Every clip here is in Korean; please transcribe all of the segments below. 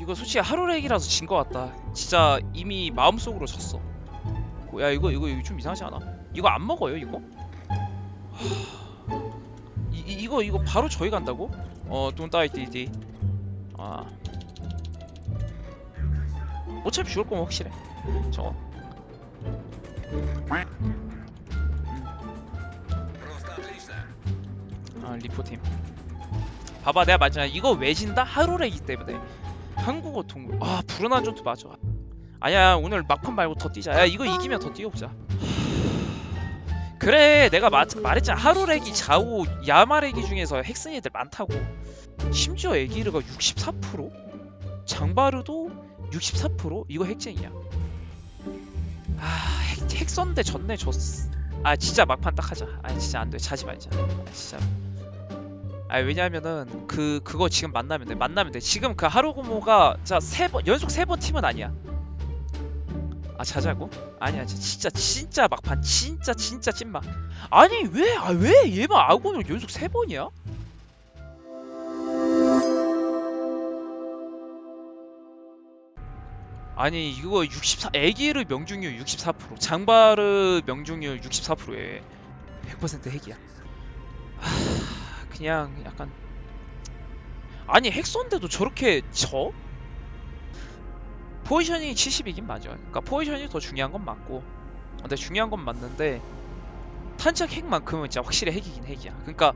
이거 솔직히 하루 렉이라서 진거 같다. 진짜 이미 마음속으로 졌어. 야 이거 이거 좀 이상하지 않아? 이거 안 먹어요 이거? 하... 이, 이 이거 이거 바로 저희 간다고? 어 don't die DD. 아 어차피 죽을 거면 확실해. 저거. 아 리포팀. 봐봐 내가 말했잖아 이거 왜 진다? 하루래기 때문에 한국어 동물 아 불운한 전투 맞아. 아니야 오늘 막판 말고 더 뛰자. 야 이거 이기면 더 뛰어보자. 그래 내가 마, 말했잖아. 하루래기 좌우 야마래기 중에서 핵쓴 애들 많다고. 심지어 에기르가 64% 장바르도 64% 이거 핵쟁이야. 아 핵, 핵 썼는데 졌네 졌어 아 진짜 막판 딱 하자. 아 진짜 안돼. 자지 말자. 아 진짜 아 왜냐면은 그 그거 지금 만나면 돼. 만나면 돼. 지금 그 하루고모가 자세번 연속 세 번 팀은 아니야. 아 자자고? 아니야. 진짜 진짜 막판. 진짜 진짜 찐막. 아니 왜 아 왜 얘만 아고는 연속 세 번이야? 아니 이거 64 애기르 명중률 64% 장바르 명중률 64%에. 100% 핵이야. 하... 그냥 약간 아니 핵선데도 저렇게 져? 포지셔닝이 70이긴 맞아. 그러니까 포지셔닝이 더 중요한 건 맞고, 근데 중요한 건 맞는데 탄착 핵만큼은 진짜 확실히 핵이긴 핵이야. 그러니까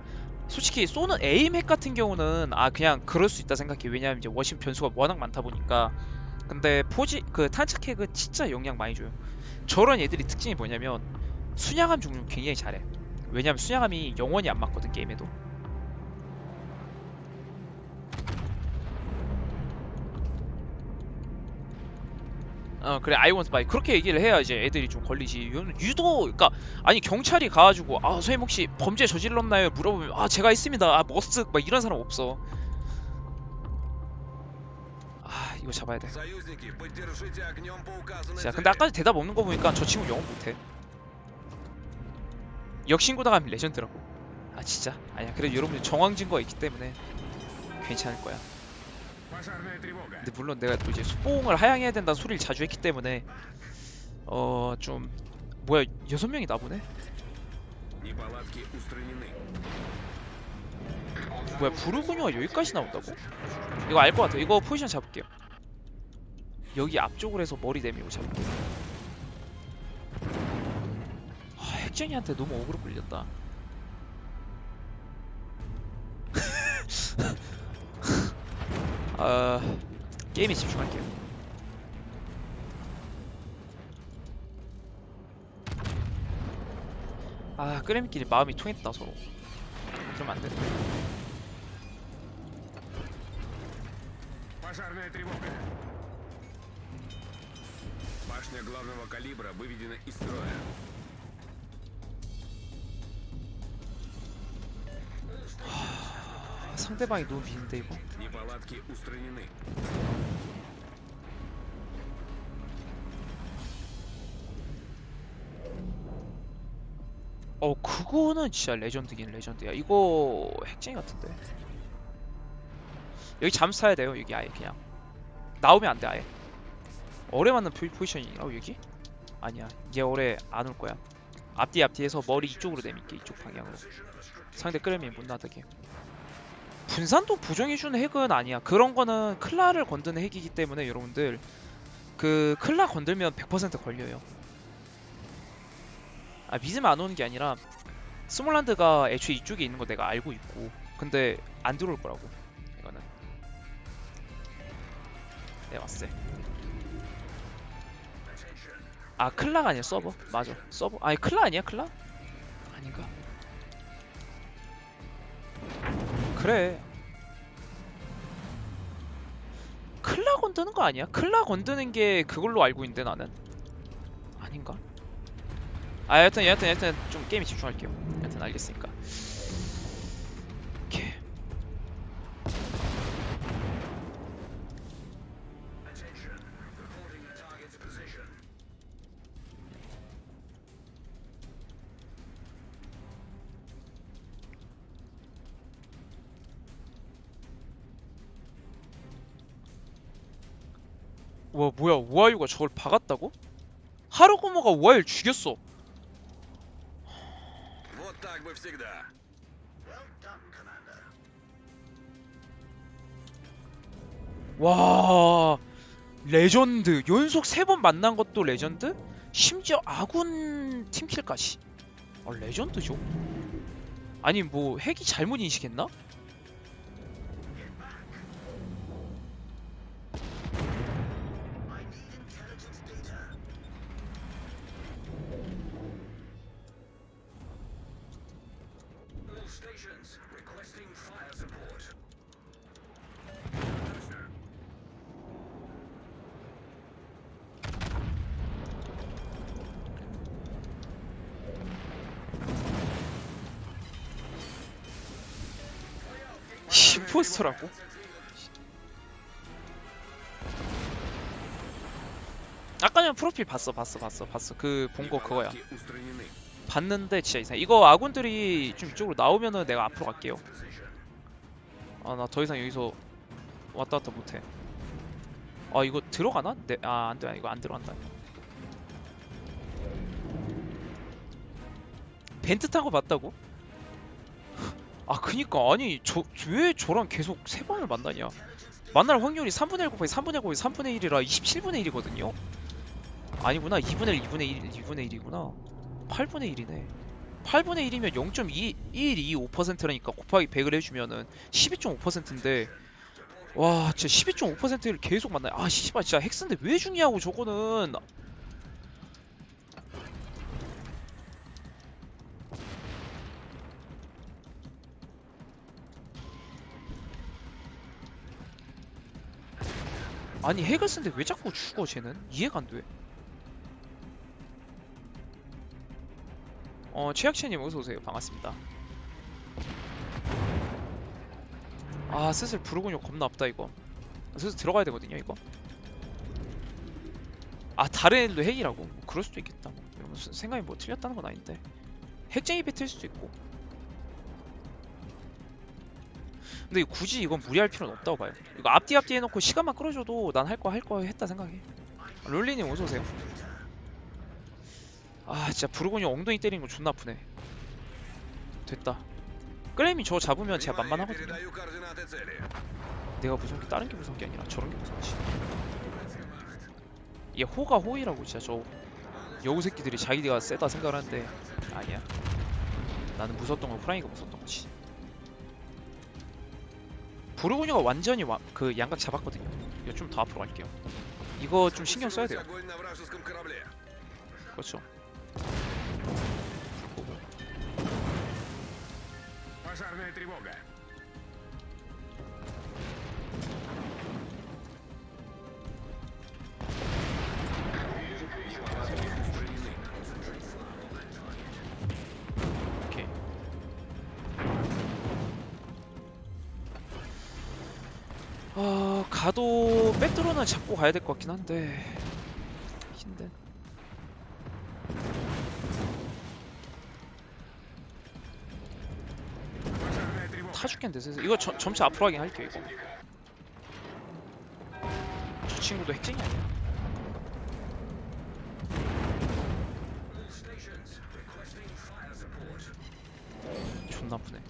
솔직히 쏘는 에임 핵 같은 경우는 아 그냥 그럴 수 있다 생각해. 왜냐면 이제 워싱 변수가 워낙 많다 보니까. 근데 포지 그 탄착 핵은 진짜 영향 많이 줘요. 저런 애들이 특징이 뭐냐면 순양함 종류 굉장히 잘해. 왜냐면 순양함이 영원히 안 맞거든 게임에도. 어 그래 아이원 스파이 그렇게 얘기를 해야 이제 애들이 좀 걸리지. 유도 그니까 아니 경찰이 가가지고 아 선생님 혹시 범죄 저질렀나요? 물어보면 아 제가 있습니다. 아 머쓱 막 이런 사람 없어. 아 이거 잡아야 돼. 진짜 근데 아까 대답 없는 거 보니까 저 친구 영어 못해. 역신고당하면 레전드라고. 아 진짜? 아니야 그래도 여러분들 정황 증거가 있기 때문에 괜찮을 거야. 근데 물론 내가 또 이제 수봉을 하향해야 된다는 소리를 자주 했기 때문에 어 좀 뭐야 여섯 명이 나보네? 뭐야 부르그뉴가 여기까지 나온다고? 이거 알 것 같아 이거 포지션 잡을게요 여기 앞쪽으로 해서 머리 내밀고 잡을게요 아, 핵쟁이한테 너무 억울로 끌렸다 아 게임에 집중할게요 아 끄레미끼리 마음이 통했다 서로 그러면 안 돼. Пожарная тревога. Башня главного калибра выведена из строя. 상대방이 너무 비는데 이거? 어 그거는 진짜 레전드긴 레전드야. 이거 핵쟁이 같은데. 여기 잠수사야 돼요 여기 아예 그냥. 나오면 안 돼 아예. 올해 맞는 포지션이라고 여기? 아니야. 얘 오래 안올 거야. 앞뒤 앞뒤에서 머리 이쪽으로 내밀게 이쪽 방향으로. 상대 끌면 못 나다게. 분산도 보정해주는 핵은 아니야. 그런 거는 클라를 건드는 핵이기 때문에 여러분들 그 클라 건들면 100% 걸려요. 아 믿으면 안 오는 게 아니라 스몰란드가 애초에 이쪽에 있는 거 내가 알고 있고 근데 안 들어올 거라고 이거는 네 왔어요 아 클라가 아니야 서버 맞아 서버 아니 클라 아니야 클라? 아닌가? 그래 클라 건드는 거 아니야? 클라 건드는 게 그걸로 알고 있는데 나는 아닌가? 아 여튼 여튼 여튼 좀 게임에 집중할게요 여튼 알겠으니까 와 뭐야 우아유가 저걸 박았다고? 하루고모가 우아유 죽였어 뭐 뭐 와 레전드 연속 세 번 만난 것도 레전드? 심지어 아군 팀킬까지 아 레전드죠? 아니 뭐 핵이 잘못 인식했나? 포스터라고? 아까 전 프로필 봤어 봤어 봤어 봤어. 그 본 거 그거야. 봤는데 진짜 이상 이거 아군들이 좀 이쪽으로 나오면은 내가 앞으로 갈게요. 아 나 더 이상 여기서 왔다 갔다 못해. 아 이거 들어가나? 네, 아 안돼. 이거 안 들어간다. 벤트 탄 거 봤다고? 아 그니까. 아니 저 왜 저랑 계속 세 번을 만나냐? 만날 확률이 3분의 1 곱하기 3분의 1 곱하기 3분의 1이라 27분의 1이거든요? 아니구나. 2분의 1 2분의 1 2분의 1이구나. 8분의 1이네. 8분의 1이면 0.2125%라니까 곱하기 100을 해주면은 12.5%인데. 와 진짜 12.5%를 계속 만나요. 아 씨발 진짜 핵스인데 왜 중요하고 저거는 아니 핵을 쓰는데 왜 자꾸 죽어 쟤는? 이해가 안 돼. 어 최학채님 어서오세요. 반갑습니다. 아 슬슬 부르군요. 겁나 없다 이거. 슬슬 들어가야 되거든요 이거. 아 다른 애들도 핵이라고. 뭐 그럴 수도 있겠다. 뭐 무슨 생각이 뭐 틀렸다는 건 아닌데. 핵쟁이 배틀 수도 있고 근데 굳이 이건 무리할 필요는 없다고 봐요. 이거 앞뒤 앞뒤 해놓고 시간만 끌어줘도 난 할 거 할 거 했다 생각해. 롤리님 어서오세요. 아 진짜 브루곤이 엉덩이 때리는 거 존나 아프네. 됐다. 클레임이 저 잡으면 제가 만만하거든요. 내가 무서운 게 다른 게 무서운 게 아니라 저런 게 무서운지 얘 호가 호이라고 진짜 저 여우 새끼들이 자기가 세다 생각하는데. 아니야. 나는 무섭던 건 프라이가 무섭던 거지. 부르고니가 완전히 와, 그 양각 잡았거든요 이거 좀 더 앞으로 갈게요 이거 좀 신경 써야 돼요 Огонь на вражеском корабле. 그렇죠 보고. Пожарная тревога. 가도 백드로는 잡고 가야 될 것 같긴 한데. 힘든. 타 죽겠는데 이거 저, 점차 앞으로 하긴 할게요 이거. 저 친구도 핵쟁이 아니야? 존나 아프네.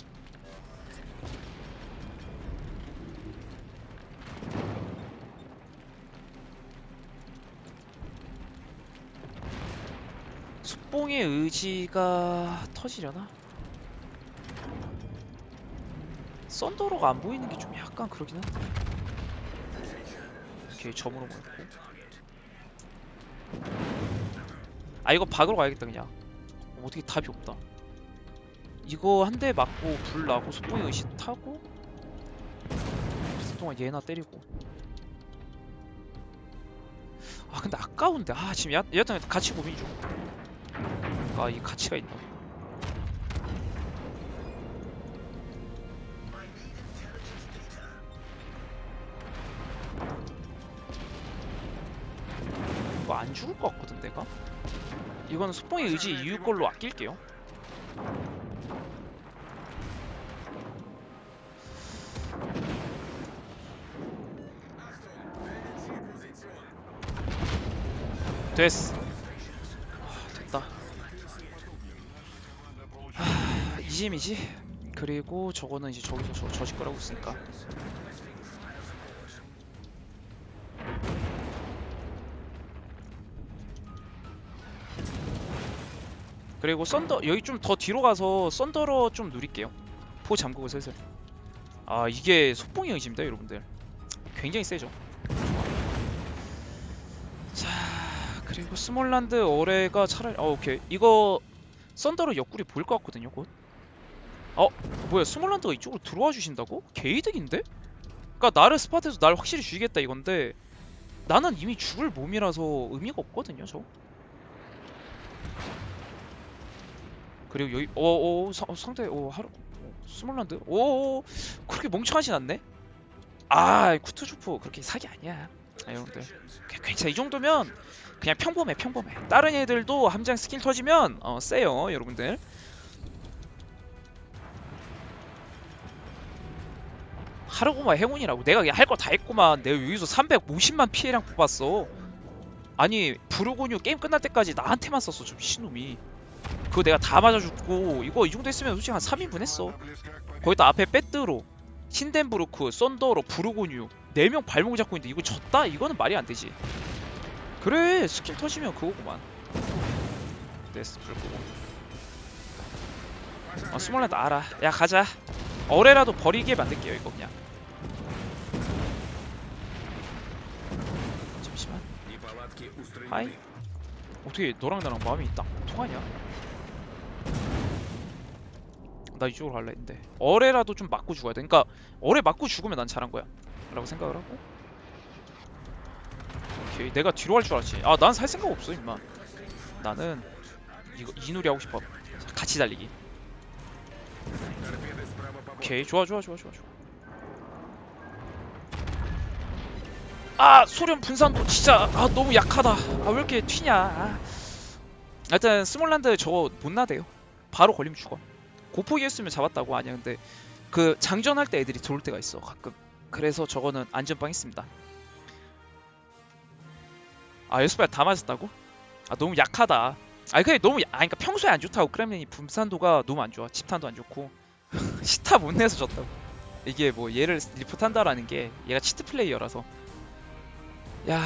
숙봉의 의지가 터지려나? 썬더로가 안 보이는 게 좀 약간 그러긴 한데. 오케이 점으로 모였고. 아 이거 박으러 가야겠다 그냥. 어떻게 답이 없다. 이거 한 대 맞고 불 나고 속봉의 의식 타고 그래서 동안 얘나 때리고 아 근데 아까운데 아 지금 야, 여하튼 같이 고민 중. 아 이 가치가 있나? 이거 안 죽을 것 같거든 내가? 이거는 속봉의 의지 이유 걸로 아낄게요. 됐어 하, 이짐이지? 그리고 저거는 이제 저기서 저, 저질 거라고 있으니까. 그리고 썬더 여기 좀 더 뒤로 가서 썬더러 좀 누릴게요. 포 잠그고 슬슬. 아 이게 속봉의 의지입니다 여러분들. 굉장히 세죠? 자 그리고 스몰란드 어레가 차라리 어 오케이. 이거 썬더러 옆구리 보일 것 같거든요 곧 어? 뭐야 스몰란드가 이쪽으로 들어와 주신다고? 개이득인데? 그니까 나를 스팟에서 날 확실히 죽이겠다 이건데 나는 이미 죽을 몸이라서 의미가 없거든요 저. 그리고 여기 어어 상대 어 하루 어, 스몰란드? 오 그렇게 멍청하진 않네? 아 쿠투주프 그렇게 사기 아니야. 아 여러분들. 그- 괜찮아. 이 정도면 그냥 평범해 평범해. 다른 애들도 함장 스킬 터지면 어 세요 여러분들 하르고만 행운이라고. 내가 할 거 다 했구만. 내가 여기서 350만 피해량 뽑았어. 아니 부르고뉴 게임 끝날 때까지 나한테만 썼어 좀 미친놈이. 그거 내가 다 맞아 죽고 이거 이 정도 했으면 솔직히 한 3인분 했어. 거기다 앞에 빼뜨로 신덴브루크 썬더로 부르고뉴 4명 발목 잡고 있는데 이거 졌다? 이거는 말이 안 되지. 그래 스킬 터지면 그거구만. 됐어 불 끄고. 어 스몰란드 알아. 야 가자. 어레라도 버리게 만들게요 이거 그냥 잠시만. 하이. 어떻게 너랑 나랑 마음이 딱 통하냐? 나 이쪽으로 갈라 했는데. 어뢰라도 좀 맞고 죽어야 돼. 그러니까 어뢰 맞고 죽으면 난 잘한 거야. 라고 생각을 하고. 오케이. 내가 뒤로 갈 줄 알았지. 아 난 살 생각 없어 임마. 나는 이거 이 놀이 하고 싶어. 같이 달리기. 오케이. 좋아 좋아 좋아 좋아 좋아. 아 소련 분산도 진짜 아 너무 약하다 아 왜 이렇게 튀냐 아. 일단 스몰란드 저거 못 나대요 바로 걸리면 죽어 고폭이었으면 잡았다고 아니야 근데 그 장전할 때 애들이 들어올 때가 있어 가끔 그래서 저거는 안전빵 했습니다 아 여스발 다 맞았다고? 아 너무 약하다 아 그게 너무 야- 아 그러니까 평소에 안 좋다고 크렘린이 분산도가 너무 안 좋아 집탄도 안 좋고 시타 못 내서 졌다고. 이게 뭐 얘를 리포트한다라는 게 얘가 치트 플레이어라서. 야